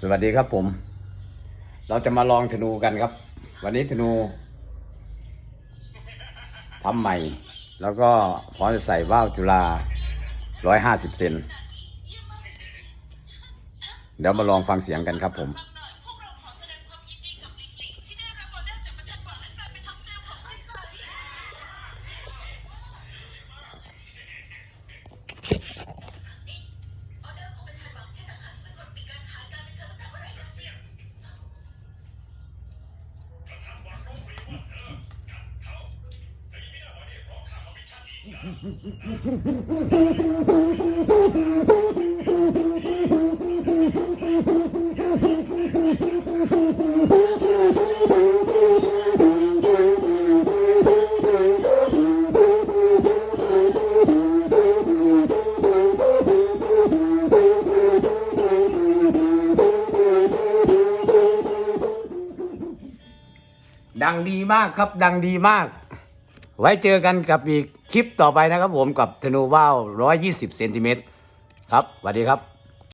สวัสดีครับผม เราจะมาลองธนูกันครับ วันนี้ธนูทำใหม่ แล้วก็พร้อมจะใส่ว่าวจุฬาร้อยห้าสิบเซน เดี๋ยวมาลองฟังเสียงกันครับผม ดังดีมากครับ ดังดีมาก ไว้เจอกันกับอีกคลิปต่อไปนะครับผมกับธนูว่าว120เซนติเมตรครับสวัสดีครับ